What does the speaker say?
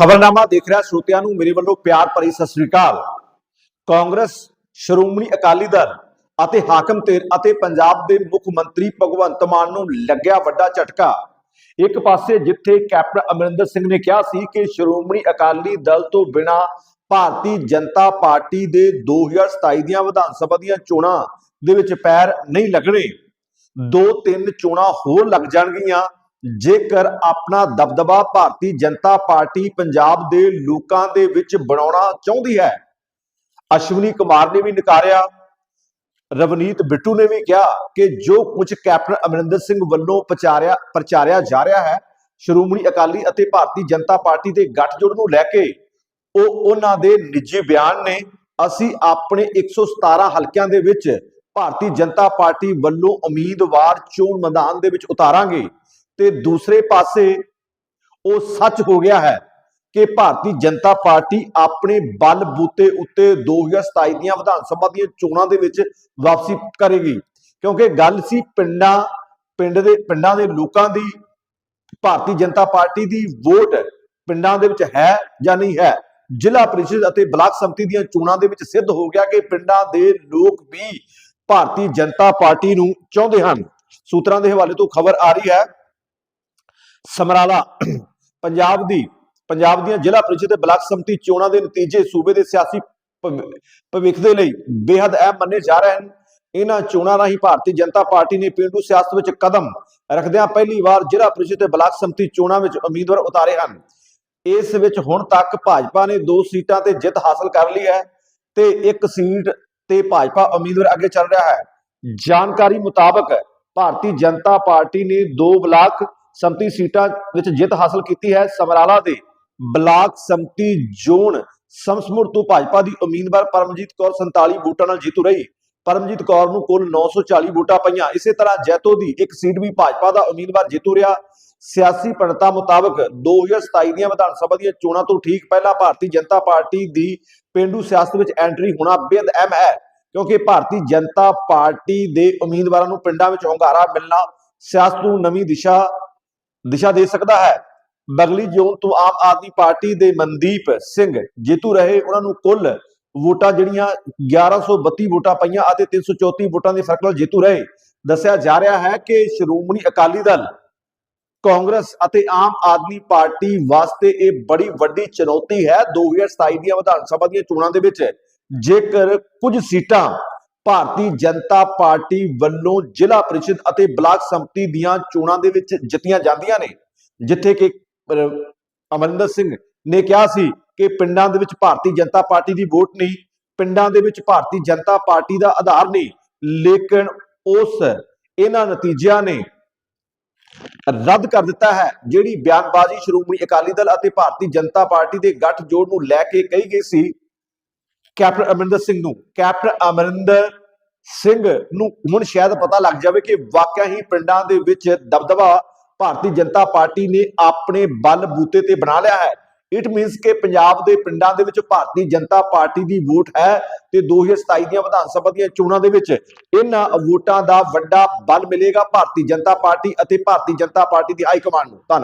ਖਬਰਨਾਮਾ ਦੇਖ ਰਿਹਾ ਸਰੋਤਿਆਂ ਨੂੰ ਮੇਰੇ ਵੱਲੋਂ ਪਿਆਰ ਭਰੀ ਸਤਿ ਸ੍ਰੀ ਅਕਾਲ। ਕਾਂਗਰਸ, ਸ਼੍ਰੋਮਣੀ ਅਕਾਲੀ ਦਲ ਅਤੇ ਹਾਕਮ ਧਿਰ ਅਤੇ ਪੰਜਾਬ ਦੇ ਮੁੱਖ ਮੰਤਰੀ ਭਗਵੰਤ ਮਾਨ ਨੂੰ ਲੱਗਿਆ ਵੱਡਾ ਝਟਕਾ। ਇੱਕ ਪਾਸੇ ਜਿੱਥੇ ਕੈਪਟਨ ਅਮਰਿੰਦਰ ਸਿੰਘ ਨੇ ਕਿਹਾ ਸੀ ਕਿ ਸ਼੍ਰੋਮਣੀ ਅਕਾਲੀ ਦਲ ਤੋਂ ਬਿਨਾ ਭਾਰਤੀ ਜਨਤਾ ਪਾਰਟੀ ਦੇ 2027 ਦੀਆਂ ਵਿਧਾਨ ਸਭਾ ਦੀਆਂ ਚੋਣਾਂ ਦੇ ਵਿੱਚ ਪੈਰ ਨਹੀਂ ਲੱਗਣੇ। ਦੋ ਤਿੰਨ ਚੋਣਾਂ ਹੋਰ ਲੱਗ ਜਾਣਗੀਆਂ। ਜੇਕਰ ਆਪਣਾ ਦਬਦਬਾ ਭਾਰਤੀ ਜਨਤਾ ਪਾਰਟੀ ਪੰਜਾਬ ਦੇ ਲੋਕਾਂ ਦੇ ਵਿੱਚ ਬਣਾਉਣਾ ਚਾਹੁੰਦੀ ਹੈ। ਅਸ਼ਵਨੀ ਕੁਮਾਰ ਨੇ ਵੀ ਨਕਾਰਿਆ। ਰਵਨੀਤ ਬਿੱਟੂ ਨੇ ਵੀ ਕਿਹਾ ਕਿ ਜੋ ਕੁਝ ਕੈਪਟਨ ਅਮਰਿੰਦਰ ਸਿੰਘ ਵੱਲੋਂ ਪ੍ਰਚਾਰਿਆ ਪ੍ਰਚਾਰਿਆ ਜਾ ਰਿਹਾ ਹੈ, ਸ਼੍ਰੋਮਣੀ ਅਕਾਲੀ ਅਤੇ ਭਾਰਤੀ ਜਨਤਾ ਪਾਰਟੀ ਦੇ ਗੱਠਜੋੜ ਨੂੰ ਲੈ ਕੇ ਉਹ ਉਹਨਾਂ ਦੇ ਨਿੱਜੀ ਬਿਆਨ ਨੇ, ਅਸੀਂ ਆਪਣੇ 117 ਹਲਕਿਆਂ ਦੇ ਵਿੱਚ ਭਾਰਤੀ ਜਨਤਾ ਪਾਰਟੀ ਵੱਲੋਂ ਉਮੀਦਵਾਰ ਚੋਣ ਮੈਦਾਨ ਦੇ ਵਿੱਚ ਉਤਾਰਾਂਗੇ। ਤੇ ਦੂਸਰੇ ਪਾਸੇ ਉਹ ਸੱਚ ਹੋ ਗਿਆ ਹੈ ਕਿ ਭਾਰਤੀ ਜਨਤਾ ਪਾਰਟੀ ਆਪਣੇ ਬਲ ਬੂਤੇ ਉੱਤੇ 2027 ਦੀਆਂ ਵਿਧਾਨ ਸਭਾ ਦੀਆਂ ਚੋਣਾਂ ਦੇ ਵਿੱਚ ਵਾਪਸੀ ਕਰੇਗੀ। ਕਿਉਂਕਿ ਗੱਲ ਸੀ ਪਿੰਡਾਂ, ਪਿੰਡ ਦੇ, ਪਿੰਡਾਂ ਦੇ ਲੋਕਾਂ ਦੀ, ਭਾਰਤੀ ਜਨਤਾ ਪਾਰਟੀ ਦੀ ਵੋਟ ਪਿੰਡਾਂ ਦੇ ਵਿੱਚ ਹੈ ਜਾਂ ਨਹੀਂ ਹੈ। ਜ਼ਿਲ੍ਹਾ ਪ੍ਰੀਸ਼ਦ ਅਤੇ ਬਲਾਕ ਸੰਮਤੀ ਦੀਆਂ ਚੋਣਾਂ ਦੇ ਵਿੱਚ ਸਿੱਧ ਹੋ ਗਿਆ ਕਿ ਪਿੰਡਾਂ ਦੇ ਲੋਕ ਵੀ ਭਾਰਤੀ ਜਨਤਾ ਪਾਰਟੀ ਨੂੰ ਚਾਹੁੰਦੇ ਹਨ। ਸੂਤਰਾਂ ਦੇ ਹਵਾਲੇ ਤੋਂ ਖਬਰ ਆ ਰਹੀ ਹੈ ਸਮਰਾਲਾ, ਪੰਜਾਬ ਦੀ, ਪੰਜਾਬ ਦੀਆਂ ਜ਼ਿਲ੍ਹਾ ਪ੍ਰੀਸ਼ਦ ਤੇ ਬਲਾਕ ਸੰਮਤੀ ਚੋਣਾਂ ਦੇ ਨਤੀਜੇ ਸੂਬੇ ਦੇ ਸਿਆਸੀ ਭਵਿੱਖ ਦੇ ਲਈ ਬੇहद ਅਹਿਮ ਮੰਨੇ ਜਾ ਰਹੇ ਹਨ। ਇਹਨਾਂ ਚੋਣਾਂ ਰਾਹੀਂ ਭਾਰਤੀ ਜਨਤਾ ਪਾਰਟੀ ਨੇ ਪੇਂਡੂ ਸਿਆਸਤ ਵਿੱਚ ਕਦਮ ਰੱਖਦਿਆਂ ਪਹਿਲੀ ਵਾਰ ਜ਼ਿਲ੍ਹਾ ਪ੍ਰੀਸ਼ਦ ਤੇ ਬਲਾਕ ਸੰਮਤੀ ਚੋਣਾਂ ਵਿੱਚ ਉਮੀਦਵਾਰ ਉਤਾਰੇ ਹਨ। ਇਸ ਵਿੱਚ ਹੁਣ ਤੱਕ ਭਾਜਪਾ ਨੇ ਦੋ ਸੀਟਾਂ ਤੇ ਜਿੱਤ ਹਾਸਲ ਕਰ ਲਈ ਹੈ ਤੇ ਇੱਕ ਸੀਟ ਤੇ ਭਾਜਪਾ ਉਮੀਦਵਾਰ ਅੱਗੇ ਚੱਲ ਰਿਹਾ ਹੈ। ਜਾਣਕਾਰੀ ਮੁਤਾਬਕ ਭਾਰਤੀ ਜਨਤਾ ਪਾਰਟੀ ਨੇ ਦੋ ਬਲਾਕ ਸੰਮਤੀ ਸੀਟਾਂ ਵਿੱਚ ਜਿੱਤ ਹਾਸਲ ਕੀਤੀ ਹੈ। ਸਮਰਾਲਾ ਦੇ ਬਲਾਕ ਸੰਮਤੀ ਜ਼ੋਨ ਸਮਸਮੁਰ ਤੋਂ ਭਾਜਪਾ ਦੀ ਉਮੀਦਵਾਰ ਪਰਮਜੀਤ ਕੌਰ 47 ਵੋਟਾਂ ਨਾਲ ਜੇਤੂ ਰਹੀ। ਪਰਮਜੀਤ ਕੌਰ ਨੂੰ ਕੁੱਲ 940 ਵੋਟਾਂ ਪਈਆਂ। ਇਸੇ ਤਰ੍ਹਾਂ ਜੈਤੋ ਦੀ ਇੱਕ ਸੀਟ ਵੀ ਭਾਜਪਾ ਦਾ ਉਮੀਦਵਾਰ ਜੇਤੂ ਰਿਹਾ। ਸਿਆਸੀ ਪੰਡਤਾਂ ਮੁਤਾਬਕ 2027 ਦੀਆਂ ਵਿਧਾਨ ਸਭਾ ਦੀਆਂ ਚੋਣਾਂ ਤੋਂ ਠੀਕ ਪਹਿਲਾਂ ਭਾਰਤੀ ਜਨਤਾ ਪਾਰਟੀ ਦੀ ਪਿੰਡੂ ਸਿਆਸਤ ਵਿੱਚ ਐਂਟਰੀ ਹੋਣਾ ਬੇहद ਅਹਿਮ ਹੈ, ਕਿਉਂਕਿ ਭਾਰਤੀ ਜਨਤਾ ਪਾਰਟੀ ਦੇ ਉਮੀਦਵਾਰਾਂ ਨੂੰ ਪਿੰਡਾਂ ਵਿੱਚ ਹੁੰਗਾਰਾ ਮਿਲਣਾ, ਸਿਆਸਤ ਨੂੰ ਨਵੀਂ ਦਿਸ਼ਾ ਦਿਸ਼ਾ ਦੇ ਸਕਦਾ ਹੈ। ਬਗਲੀ ਜ਼ੋਨ ਤੋਂ ਆਮ ਆਦਮੀ ਪਾਰਟੀ ਦੇ ਮਨਦੀਪ ਸਿੰਘ ਜੇਤੂ ਰਹੇ। ਉਹਨਾਂ ਨੂੰ ਕੁੱਲ ਵੋਟਾਂ ਜਿਹੜੀਆਂ 1132 ਵੋਟਾਂ ਪਈਆਂ ਅਤੇ 334 ਵੋਟਾਂ ਦੇ ਫ਼ਰਕ ਨਾਲ ਜੇਤੂ ਰਹੇ। ਦੱਸਿਆ ਜਾ ਰਿਹਾ ਹੈ ਕਿ ਸ਼੍ਰੋਮਣੀ ਅਕਾਲੀ ਦਲ, ਕਾਂਗਰਸ ਅਤੇ ਆਮ ਆਦਮੀ ਪਾਰਟੀ ਵਾਸਤੇ ਇਹ ਬੜੀ ਵੱਡੀ ਚੁਣੌਤੀ ਹੈ। 2027 ਦੀਆਂ ਵਿਧਾਨ ਸਭਾ ਦੀਆਂ ਚੋਣਾਂ ਦੇ ਵਿੱਚ ਜੇਕਰ ਕੁਝ ਸੀਟਾਂ ਭਾਰਤੀ ਜਨਤਾ ਪਾਰਟੀ ਵੱਲੋਂ ਜ਼ਿਲ੍ਹਾ ਪ੍ਰੀਸ਼ਦ ਅਤੇ ਬਲਾਕ ਸੰਮਤੀ ਦੀਆਂ ਚੋਣਾਂ ਦੇ ਵਿੱਚ ਜਿੱਤੀਆਂ ਜਾਂਦੀਆਂ ਨੇ, ਜਿੱਥੇ ਕਿ ਅਮਰਿੰਦਰ ਸਿੰਘ ਨੇ ਕਿਹਾ ਸੀ ਕਿ ਪਿੰਡਾਂ ਦੇ ਵਿੱਚ ਭਾਰਤੀ ਜਨਤਾ ਪਾਰਟੀ ਦੀ ਵੋਟ ਨਹੀਂ, ਪਿੰਡਾਂ ਦੇ ਵਿੱਚ ਭਾਰਤੀ ਜਨਤਾ ਪਾਰਟੀ ਦਾ ਆਧਾਰ ਨਹੀਂ, ਲੇਕਿਨ ਉਸ ਇਹਨਾਂ ਨਤੀਜਿਆਂ ਨੇ ਰੱਦ ਕਰ ਦਿੱਤਾ ਹੈ, ਜਿਹੜੀ ਬਿਆਨਬਾਜ਼ੀ ਸ਼੍ਰੋਮਣੀ ਅਕਾਲੀ ਦਲ ਅਤੇ ਭਾਰਤੀ ਜਨਤਾ ਪਾਰਟੀ ਦੇ ਗੱਠਜੋੜ ਨੂੰ ਲੈ ਕੇ ਕਹੀ ਗਈ ਸੀ ਕੈਪਟਨ ਅਮਰਿੰਦਰ ਸਿੰਘ ਨੂੰ, ਕੈਪਟਨ ਅਮਰਿੰਦਰ ਸਿੰਘ ਨੂੰ ਹੁਣ ਸ਼ਾਇਦ ਪਤਾ ਲੱਗ ਜਾਵੇ ਕਿ ਵਾਕਿਆ ਹੀ ਪਿੰਡਾਂ ਦੇ ਵਿੱਚ ਦਬਦਬਾ ਭਾਰਤੀ ਜਨਤਾ ਪਾਰਟੀ ਨੇ ਆਪਣੇ ਬਲ ਬੂਤੇ ਤੇ ਬਣਾ ਲਿਆ ਹੈ। ਇਟ ਮੀਨਸ ਕਿ ਪੰਜਾਬ ਦੇ ਪਿੰਡਾਂ ਦੇ ਵਿੱਚ ਭਾਰਤੀ ਜਨਤਾ ਪਾਰਟੀ ਦੀ ਵੋਟ ਹੈ ਤੇ 2027 ਦੀਆਂ ਵਿਧਾਨ ਸਭਾ ਦੀਆਂ ਚੋਣਾਂ ਦੇ ਵਿੱਚ ਇਹਨਾਂ ਵੋਟਾਂ ਦਾ ਵੱਡਾ ਬਲ ਮਿਲੇਗਾ ਭਾਰਤੀ ਜਨਤਾ ਪਾਰਟੀ ਅਤੇ ਭਾਰਤੀ ਜਨਤਾ ਪਾਰਟੀ ਦੀ ਹਾਈ ਕਮਾਂਡ ਨੂੰ। ਧੰਨਵਾਦ।